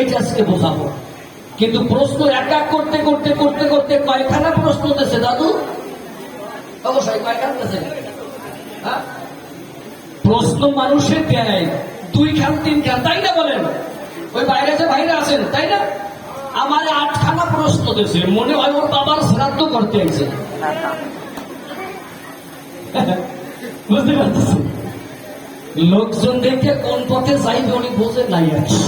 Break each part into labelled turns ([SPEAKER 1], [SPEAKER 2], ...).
[SPEAKER 1] এইটা বোঝাবো। কিন্তু প্রশ্ন এক এক করতে করতে করতে করতে কয়খানা প্রশ্ন দিয়েছে দাদু। অবশ্যই কয়খানা দিয়েছে হ্যাঁ? প্রশ্ন মানুষের দেয়। দুই খান, তিন খান, তাই না বলেন? ওই বাইরে যে বাইরে আছেন, তাই না? আমার আটখানা প্রশ্ন দিয়েছে। মনে হয় ওর বাবার শ্রাদ্ধ করতে আছে বুঝতে পারতেছি লোকজন দেখে কোন পথে যাইবে উনি বোঝে নাই কি।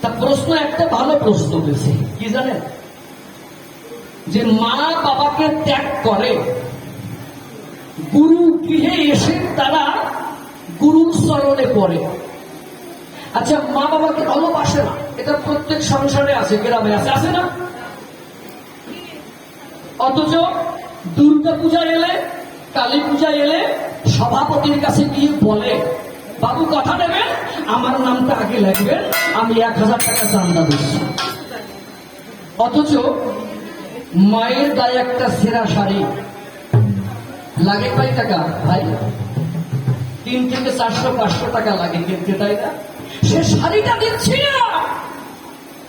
[SPEAKER 1] তা প্রশ্ন একটা ভালো প্রশ্ন দিয়েছে কি জানেন? যে মা বাবাকে ত্যাগ করে, গুরু গৃহে এসে তারা গুরুর চরণে পড়ে। আচ্ছা মা বাবাকে ভালোবাসে না, এটা প্রত্যেক সংসারে আছে, গ্রামে আছে আছে না? অথচ দুর্গা পূজা এলে কালী পূজা এলে সভাপতির কাছে গিয়ে বলে বাবু কথা দেবেন? আমার নামটা আগে লাগবেন আমি এক হাজার টাকা চান্দা দিচ্ছি অথচ মায়ের গায়ে একটা সেরা শাড়ি। লাগে কয় টাকা? ভাই, তিন থেকে চারশো, পাঁচশো টাকা লাগে কিনতে তাই না? সে শাড়িটা দিচ্ছি না।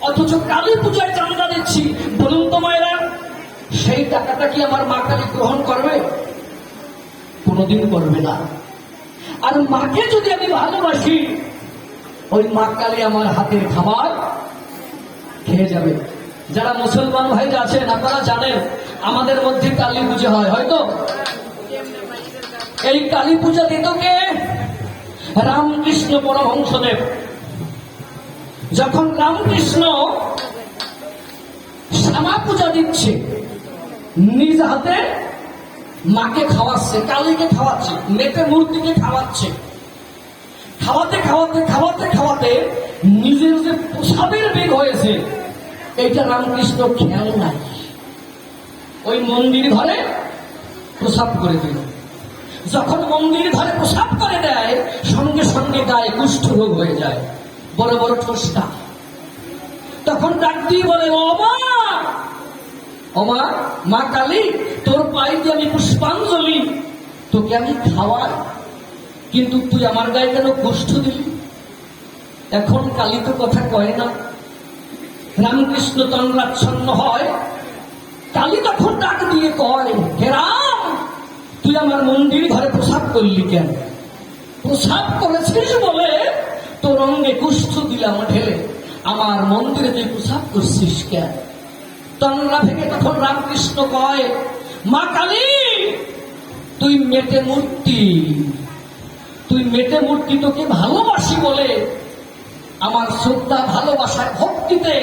[SPEAKER 1] অথচ কালী পূজায় চান্দা দিচ্ছি। বলুন তো মায়েরা, সেই টাকাটা কি আমার মা কালী গ্রহণ করবে? কোনোদিন করবে না। আর মাকে যদি আমি ভালোবাসি, ওই মা কালী আমার হাতের খাবার খেয়ে যাবে। যারা মুসলমান ভাইরা আছেন, আপনারা জানেন, আমাদের মধ্যে কালী পুজো হয় হয়তো এই কালী পূজা দিত কে রামকৃষ্ণ পরমহংসদেব। যখন রামকৃষ্ণ শ্যামা পূজা দিচ্ছে, নিজ হাতে মাকে খাওয়াচ্ছে, কালীকে খাওয়াচ্ছে মেটে মূর্তিকে খাওয়াচ্ছে। খাওয়াতে খাওয়াতে খাওয়াতে খাওয়াতে নিজের যে প্রসাদের বেগ হয়েছে। এইটা রামকৃষ্ণ খেয়াল নাই। ওই মন্দির ঘরে প্রসাব করে দিল। যখন মন্দির ঘরে প্রসাব করে দেয়, সঙ্গে সঙ্গে গায়ে কুষ্ঠ রোগ হয়ে যায়। বড় বড় ঠোসটা তখন ডাক দিয়ে বলে অমা অমা, মা কালী, তোর পায়ে আমি পুষ্পাঞ্জলি, তোকে আমি খাওয়াই। কিন্তু তুই আমার গায়ে কেন কষ্ট দিলি? এখন কালী তো কথা কয় না। রামকৃষ্ণ তন্দ্রাচ্ছন্ন হয়। কালী তখন ডাক দিয়ে কয়, হে রাম, তুই আমার মন্দির ঘরে প্রসাদ করলি কেন? প্রসাদ করেছিস বলে তোর অঙ্গে কুষ্ঠ দিলাম ঢেলে। আমার মন্দিরে তুই প্রসাদ করছিস কেন? তন্দ্রা থেকে তখন রামকৃষ্ণ কয়, মা কালী, তুই মেটে মূর্তি। তুই মেটে মূর্তি তোকে ভালোবাসি বলে। আমার শ্রদ্ধা ভালোবাসার ভক্তিতে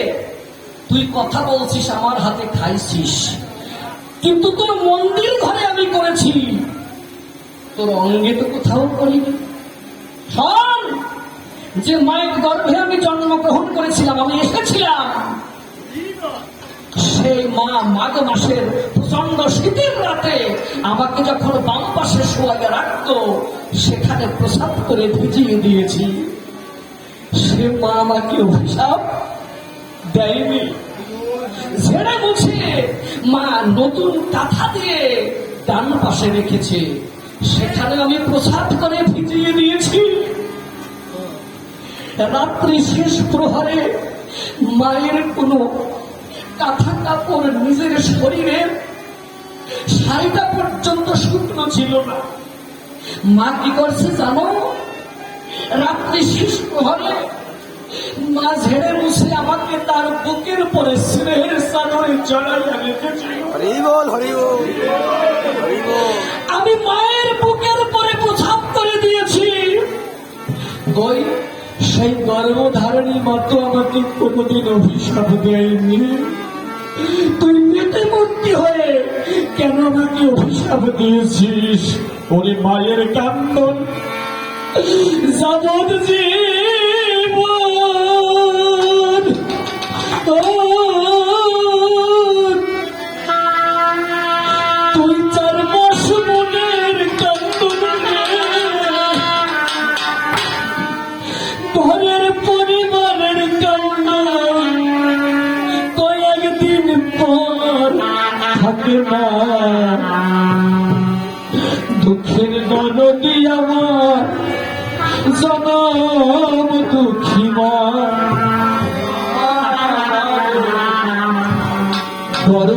[SPEAKER 1] তুই কথা বলছিস, আমার হাতে খাইছিস। কিন্তু তোর মন্দির ঘরে আমি করেছি। তোর অঙ্গে তো কোথাও করিনি। শোন, যে মায়ের গর্ভে আমি জন্মগ্রহণ করেছিলাম, আমি এসেছিলাম। সেই মা মাঘ মাসের প্রচণ্ড শীতের রাতে আমাকে যখন বাম পাশে শোয়াকে রাখতো, সেখানে প্রসাদ করে ভিজিয়ে দিয়েছি। সে মা আমাকে অভিশাপ দেয়নি। ঝেড়ে মুছে মা নতুন কাঁথা দিয়ে ডান পাশে রেখেছে। সেখানে আমি প্রসাদ করে ভিজিয়ে দিয়েছি। রাত্রি শেষ প্রহরে মায়ের কোনো কাঁথা কাপড় নিজের শরীরে শাড়িটা পর্যন্ত শুকনো ছিল না। মা কি করছে জানো? রাত্রি শেষ প্রহরে মা ঝেড়ে মুছে আমাকে তার বুকের পরে স্নেহের সাগরে জড়াইয়া রেখেছিল। আমি মায়ের সেই গর্ভধারণী মাত্র আমাকে কোনোদিন অভিশাপ দেয়নি। তুই মেটে মূর্তি হয়ে কেন আমাকে অভিশাপ দিয়েছিস? ওরে মায়ের কান্দন। যাবত থাকে না। দুঃখের নদী আমার জনম দুঃখী মা।
[SPEAKER 2] বড়